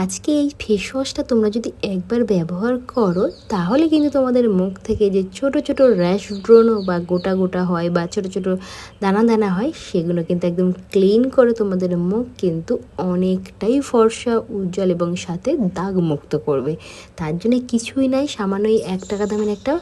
আজকে এই ফেস ওয়াশটা তোমরা যদি একবার ব্যবহার করো, তাহলে কিন্তু তোমাদের মুখ থেকে যে ছোট ছোট র্যাশ ব্রণ বা গোটা গোটা হয় বা ছোট ছোট দানা দানা হয়, সেগুলো কিন্তু একদম ক্লিন করে তোমাদের মুখ কিন্তু অনেকটাই ফর্সা, উজ্জ্বল এবং সাথে দাগ মুক্ত করবে। তার জন্য কিছুই নাই, সামান্যই এক টাকা দামের একটা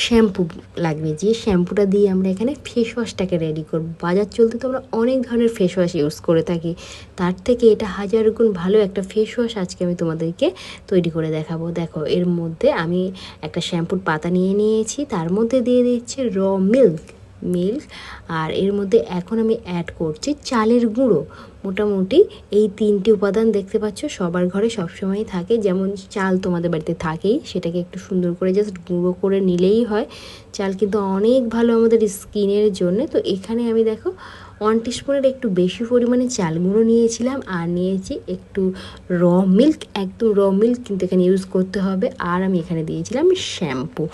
শ্যাম্পু লাগবে। যে শ্যাম্পুটা দিয়ে আমরা এখানে ফেস ওয়াশটাকে রেডি করব। বাজার চলতে তো আমরা অনেক ধরনের ফেস ওয়াশ ইউজ করে থাকি। তার থেকে এটা হাজার গুণ ভালো একটা ফেস ওয়াশ আজকে আমি তোমাদেরকে তৈরি করে দেখাবো। দেখো, এর মধ্যে আমি একটা শ্যাম্পুর পাতা নিয়ে নিয়েছি, তার মধ্যে দিয়ে দিচ্ছি র মিল্ক মিল্ক। আর এর মধ্যে এখন আমি অ্যাড করছি চালের গুঁড়ো। মোটামুটি এই তিনটি উপাদান দেখতে পাচ্ছ, সবার ঘরে সবসময়ই থাকে। যেমন চাল তোমাদের বাড়িতে থাকেই, সেটাকে একটু সুন্দর করে জাস্ট গুঁড়ো করে নিলেই হয়। চাল কিন্তু অনেক ভালো আমাদের স্কিনের জন্য। তো এখানে আমি দেখো ওয়ান টিস্পুনের একটু বেশি পরিমাণে চাল গুঁড়ো নিয়েছিলাম আর নিয়েছি একটু র মিল্ক একদম র মিল্ক কিন্তু এখানে ইউজ করতে হবে। আর আমি এখানে দিয়েছিলাম শ্যাম্পু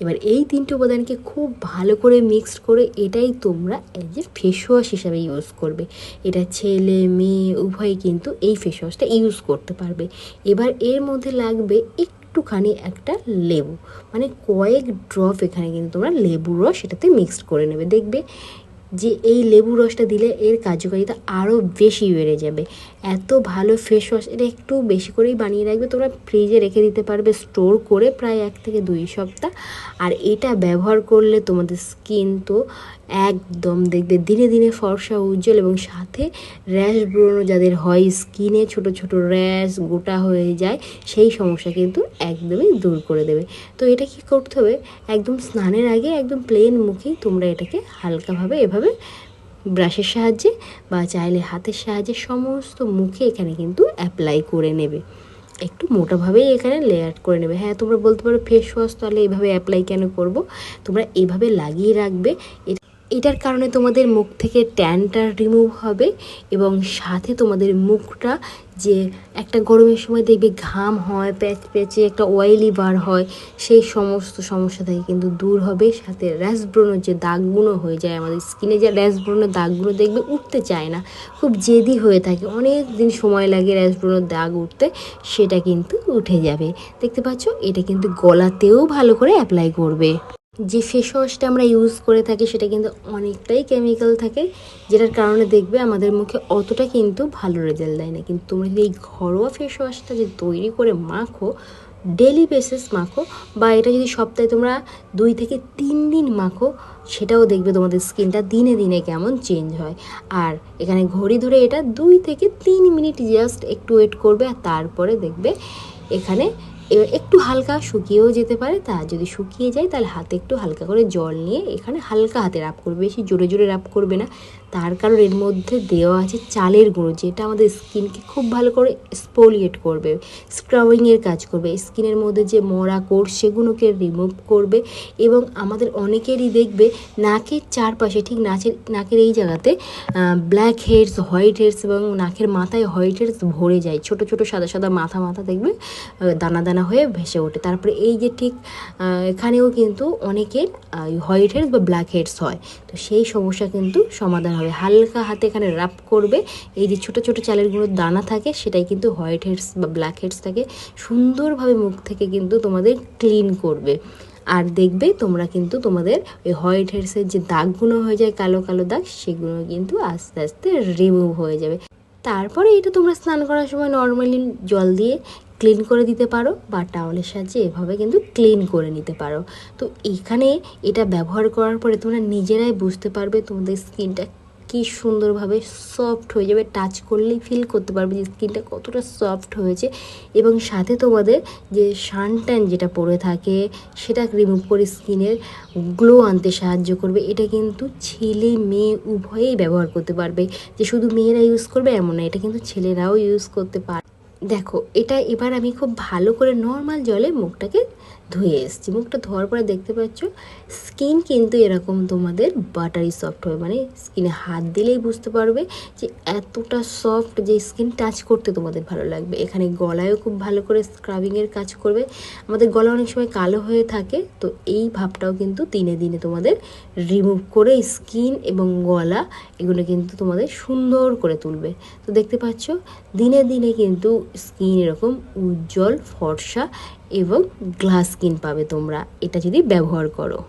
এবার এই তিনটে উপাদানকে খুব ভালো করে মিক্সড করে এটাই তোমরা এজ এ ফেস ওয়াশ হিসাবে ইউজ করবে। এটা ছেলে, মেয়ে, উভয় কিন্তু এই ফেস ওয়াশটা ইউজ করতে পারবে। এবার এর মধ্যে লাগবে একটুখানি একটা লেবু। মানে কয়েক ড্রপ এখানে কিন্তু তোমরা লেবুর রস এটাতে মিক্সড করে নেবে। দেখবে যে এই লেবু রসটা দিলে এর কার্যকারিতা আরও বেশি বেড়ে যাবে। এত ভালো ফেস ওয়াশ এটা একটু বেশি করেই বানিয়ে রাখবে। তোমরা ফ্রিজে রেখে দিতে পারবে স্টোর করে প্রায় এক থেকে দুই সপ্তাহ। আর এটা ব্যবহার করলে তোমাদের স্কিন তো একদম দেখবে দিনে দিনে ফর্সা, উজ্জ্বল এবং সাথে র্যাশ ব্রণ যাদের হয় স্কিনে ছোট ছোট র্যাশ গোটা হয়ে যায়, সেই সমস্যা কিন্তু একদমই দূর করে দেবে। তো এটা কি করতে হবে? একদম স্নানের আগে একদম প্লেন মুখেই তোমরা এটাকে হালকাভাবে এভাবে ব্রাশের সাহায্যে বা চাইলে হাতের সাহায্যে সমস্ত মুখে এখানে কিন্তু অ্যাপ্লাই করে নেবে। একটু মোটাভাবেই এখানে লেয়ার করে নেবে। হ্যাঁ তোমরা বলতে পারো ফেস ওয়াশ তাহলে এইভাবে অ্যাপ্লাই কেন করব? তোমরা এইভাবে লাগিয়ে রাখবে। এটার কারণে তোমাদের মুখ থেকে ট্যানটা রিমুভ হবে এবং সাথে তোমাদের মুখটা যে একটা গরমের সময় দেখবে ঘাম হয়, প্যাচ প্যাচে একটা অয়েলি বার হয়, সেই সমস্ত সমস্যা থেকে কিন্তু দূর হবে। সাথে র্যাশ ব্রণের যে দাগগুলো হয়ে যায়, আমাদের স্কিনে যে র্যাশ ব্রণের দাগগুলো দেখবে উঠতে চায় না। খুব জেদি হয়ে থাকে। অনেক দিন সময় লাগে র্যাশ ব্রণের দাগ উঠতে, সেটা কিন্তু উঠে যাবে। দেখতে পাচ্ছ? এটা কিন্তু গলাতেও ভালো করে অ্যাপ্লাই করবে। যে ফেস ওয়াশটা আমরা ইউজ করে থাকি সেটা কিন্তু অনেকটাই কেমিক্যাল থাকে, যেটার কারণে দেখবে আমাদের মুখে অতটা কিন্তু ভালো রেজাল্ট দেয় না। কিন্তু তোমরা যদি এই ঘরোয়া ফেস ওয়াশটা যে তৈরি করে মাখো ডেলি বেসিস মাখো, বা এটা যদি সপ্তাহে তোমরা দুই থেকে তিন দিন মাখো, সেটাও দেখবে তোমাদের স্কিনটা দিনে দিনে কেমন চেঞ্জ হয়। আর এখানে ঘড়ি ধরে এটা দুই থেকে তিন মিনিট জাস্ট একটু ওয়েট করবে, আর তারপরে দেখবে এখানে এবার একটু হালকা শুকিয়েও যেতে পারে, তা যদি শুকিয়ে যায় তাহলে হাতে একটু হালকা করে জল নিয়ে এখানে হালকা হাতে রাপ করবে, বেশি জোরে জোরে রাপ করবে না। তার কারণ এর মধ্যে দেওয়া আছে চালের গুঁড়ো, যেটা আমাদের স্কিনকে খুব ভালো করে স্পোলিয়েট করবে স্ক্রাবিংয়ের কাজ করবে, স্কিনের মধ্যে যে মরা কোর সেগুলোকে রিমুভ করবে এবং আমাদের অনেকেরই দেখবে নাকের চারপাশে, ঠিক নাচের, নাকের এই জায়গাতে ব্ল্যাক হেডস হোয়াইট হেডস এবং নাকের মাথায় হোয়াইট হেডস ভরে যায়। ছোট ছোট সাদা সাদা মাথা মাথা দেখবে দানা দানা হয়ে ভেসে ওঠে। তারপরে এই যে ঠিক এখানেও কিন্তু অনেকের হোয়াইট হেডস বা ব্ল্যাক হেডস হয়। তো সেই সমস্যা কিন্তু সমাধান হবে। হালকা হাতে এখানে রাপ করবে। এই যে ছোটো ছোটো চালের গুঁড়োর দানা থাকে, সেটাই কিন্তু হোয়াইট হেডস বা ব্ল্যাক হেডসটাকে সুন্দরভাবে মুখ থেকে কিন্তু তোমাদের ক্লিন করবে। আর দেখবে তোমরা কিন্তু তোমাদের ওই হোয়াইট হেডসের যে দাগগুলো হয়ে যায়, কালো কালো দাগ, সেগুলো কিন্তু আস্তে আস্তে রিমুভ হয়ে যাবে। তারপরে এটা তোমরা স্নান করার সময় নর্মালি জল দিয়ে ক্লিন করে দিতে পারো বা টাওয়ালের সাহায্যে এভাবে কিন্তু ক্লিন করে নিতে পারো। তো এখানে এটা ব্যবহার করার পরে তোমরা নিজেরাই বুঝতে পারবে তোমাদের স্কিনটা কি সুন্দরভাবে সফট হয়ে যাবে। টাচ করলেই ফিল করতে পারবে যে স্কিনটা কতটা সফট হয়েছে এবং সাথে তোমাদের যে সানট্যান যেটা পড়ে থাকে সেটা রিমুভ করে স্কিনের গ্লো আনতে সাহায্য করবে। এটা কিন্তু ছেলে মেয়ে উভয়েই ব্যবহার করতে পারবে। যে শুধু মেয়েরা ইউজ করবে এমন না, এটা কিন্তু ছেলেরাও ইউজ করতে পারে দেখো এটা এবার আমি খুব ভালো করে নর্মাল জলে মুখটাকে ধুয়ে এসেছি। মুখটা ধোয়ার পরে দেখতে পাচ্ছ স্কিন কিন্তু এরকম তোমাদের বাটারি সফট হয়। মানে স্কিনে হাত দিলেই বুঝতে পারবে যে এতটা সফট যে স্কিন টাচ করতে তোমাদের ভালো লাগবে। এখানে গলায়ও খুব ভালো করে স্ক্রাবিংয়ের কাজ করবে। আমাদের গলা অনেক সময় কালো হয়ে থাকে, তো এই ভাবটাও কিন্তু দিনে দিনে তোমাদের রিমুভ করে স্কিন এবং গলা এগুলো কিন্তু তোমাদের সুন্দর করে তুলবে। তো দেখতে পাচ্ছ, দিনে দিনে কিন্তু স্কিন এরকম উজ্জ্বল ফর্সা এবং গ্লাস স্কিন পাবে তোমরা। এটা যদি ব্যবহার করো।